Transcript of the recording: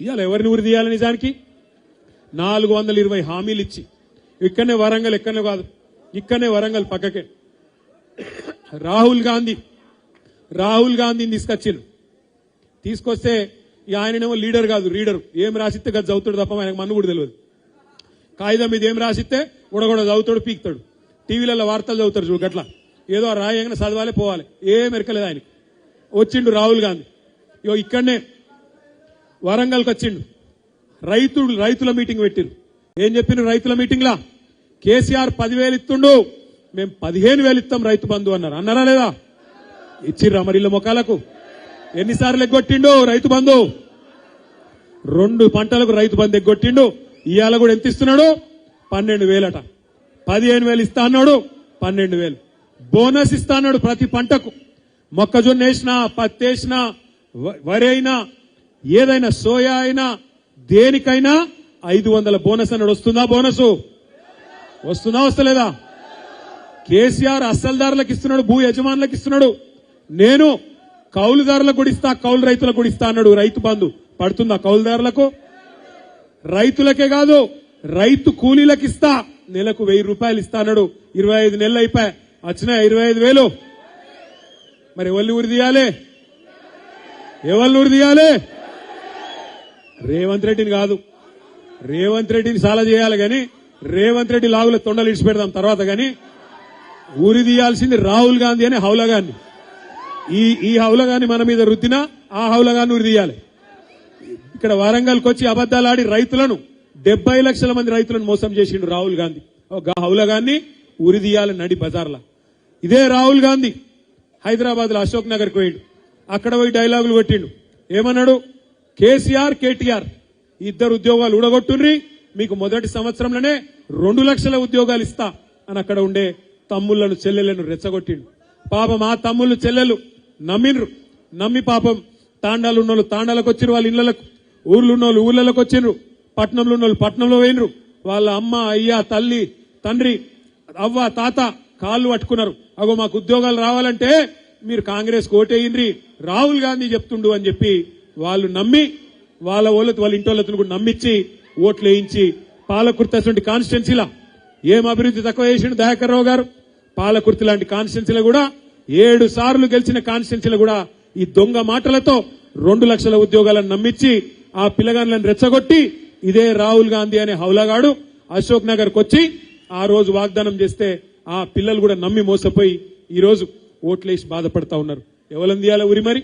ఇవాళ ఎవరిని ఉరి తీయాలి నిజానికి? నాలుగు వందల ఇరవై హామీలు ఇచ్చి. ఇక్కడనే వరంగల్ ఎక్కడనే కాదు ఇక్కడనే వరంగల్ పక్కకే. రాహుల్ గాంధీ రాహుల్ గాంధీని తీసుకొచ్చిండు. తీసుకొస్తే ఈ ఆయననేమో లీడర్ కాదు రీడర్. ఏం రాసిస్తే గది చదువుతాడు తప్ప ఆయనకు మన్ను కూడా తెలియదు. కాగితం మీద ఏం రాసిస్తే ఉడగొడ చదువుతాడు పీకుతాడు. టీవీలలో వార్తలు చదువుతారు చూడు గట్లా. ఏదో రాయంగా చదవాలి పోవాలి. ఏం ఎరకలేదు ఆయనకి. వచ్చిండు రాహుల్ గాంధీ. ఇగో ఇక్కడనే వరంగల్కి వచ్చిండు. రైతుడు రైతుల మీటింగ్ పెట్టిరు ఏం చెప్పిన రైతుల మీటింగ్లా? కేసీఆర్ పదివేలు ఇస్తుండు మేము పదిహేను వేలు ఇస్తాం రైతు బంధు అన్నారు. అన్నారా లేదా? ఇచ్చిర్రా మరి ఇళ్ళ మొక్కలకు. ఎన్నిసార్లు ఎగ్గొట్టిండు రైతు బంధు? రెండు పంటలకు రైతు బంధు ఎగ్గొట్టిండు. ఇవాళ కూడా ఎంత ఇస్తున్నాడు? పన్నెండు వేలట. పదిహేను వేలు ఇస్తా అన్నాడు. పన్నెండు వేలు. బోనస్ ఇస్తా అన్నాడు ప్రతి పంటకు. మొక్కజొన్న వేసినా పత్తి వేసినా వరి అయినా ఏదైనా సోయా అయినా దేనికైనా ఐదు వందల బోనస్ అన్నాడు. వస్తుందా బోనస్? వస్తుందా వస్తలేదా? కేసీఆర్ అస్సల్దారులకు ఇస్తున్నాడు భూ యజమానులకు ఇస్తున్నాడు. నేను కౌలుదారులకు కూడా ఇస్తా కౌలు రైతులకు కూడా ఇస్తా అన్నాడు రైతు బంధు. పడుతుందా కౌలుదారులకు? రైతులకే కాదు రైతు కూలీలకు ఇస్తా. నెలకు వెయ్యి రూపాయలు ఇస్తా అన్నాడు. ఇరవై ఐదు నెలలు అయిపోయి. వచ్చినాయి ఇరవై ఐదు వేలు? మరి ఎవరిని ఊరి తీయాలి? ఎవరిని ఊరి తీయాలి? రేవంత్ రెడ్డిని కాదు. రేవంత్ రెడ్డిని చాలా చేయాలి గాని రేవంత్ రెడ్డి లాగుల తొండలు ఇడిచి పెడదాం తర్వాత గాని ఊరి తీయాల్సింది రాహుల్ గాంధీ అని హౌలగాన్ని ఈ ఈ హౌలగాన్ని మన మీద రుద్దినా ఆ హౌలగాన్ని ఉరి తీయాలి. ఇక్కడ వరంగల్కి వచ్చి అబద్దాలు ఆడి రైతులను డెబ్బై లక్షల మంది రైతులను మోసం చేసిండు రాహుల్ గాంధీ. ఒక హౌలగాన్ని ఉరి తీయాలి నడి బజార్లా. ఇదే రాహుల్ గాంధీ హైదరాబాద్లో అశోక్ నగర్ పోయిండు. అక్కడ పోయి డైలాగులు కొట్టిండు. ఏమన్నాడు? కేసీఆర్ కేటీఆర్ ఇద్దరు ఉద్యోగాలు ఊడగొట్టుండ్రి. మీకు మొదటి సంవత్సరంలోనే రెండు లక్షల ఉద్యోగాలు ఇస్తా అని అక్కడ ఉండే తమ్ముళ్ళను చెల్లెలను రెచ్చగొట్టిండు. పాపం ఆ తమ్ముళ్ళు చెల్లెలు నమ్మిండ్రు. నమ్మి పాపం తాండాలు ఉన్నోళ్ళు తాండాలకు వచ్చిర్రు వాళ్ళ ఇళ్ళకు ఊర్లు ఉన్నోళ్ళు ఊర్లలోకి వచ్చిండ్రు పట్నంలో ఉన్నోళ్ళు పట్నంలో పోయినరు వాళ్ళ అమ్మ అయ్య తల్లి తండ్రి అవ్వ తాత కాళ్ళు పట్టుకున్నారు. అగో మాకు ఉద్యోగాలు రావాలంటే మీరు కాంగ్రెస్ ఓటేయండ్రి రాహుల్ గాంధీ చెప్తుండు అని చెప్పి వాళ్ళు నమ్మి వాళ్ళ వాళ్ళ వాళ్ళ ఇంటోళ్ళతో కూడా నమ్మించి ఓట్లు వేయించి పాలకుర్తి అటువంటి కాన్స్టిట్యున్సీలా ఏం అభివృద్ధి తక్కువ చేసిండు దయాకర్ రావు గారు? పాలకుర్తి లాంటి కాన్స్టిట్యున్సీలో కూడా ఏడు సార్లు గెలిచిన కాన్స్టిట్యున్సీలో కూడా ఈ దొంగ మాటలతో రెండు లక్షల ఉద్యోగాలను నమ్మించి ఆ పిల్లగాళ్ళని రెచ్చగొట్టి ఇదే రాహుల్ గాంధీ అనే హౌలగాడు అశోక్ నగర్కి వచ్చి ఆ రోజు వాగ్దానం చేస్తే ఆ పిల్లలు కూడా నమ్మి మోసపోయి ఈ రోజు ఓట్లేసి బాధపడతా ఉన్నారు. ఎవరిని ఉరి మరి?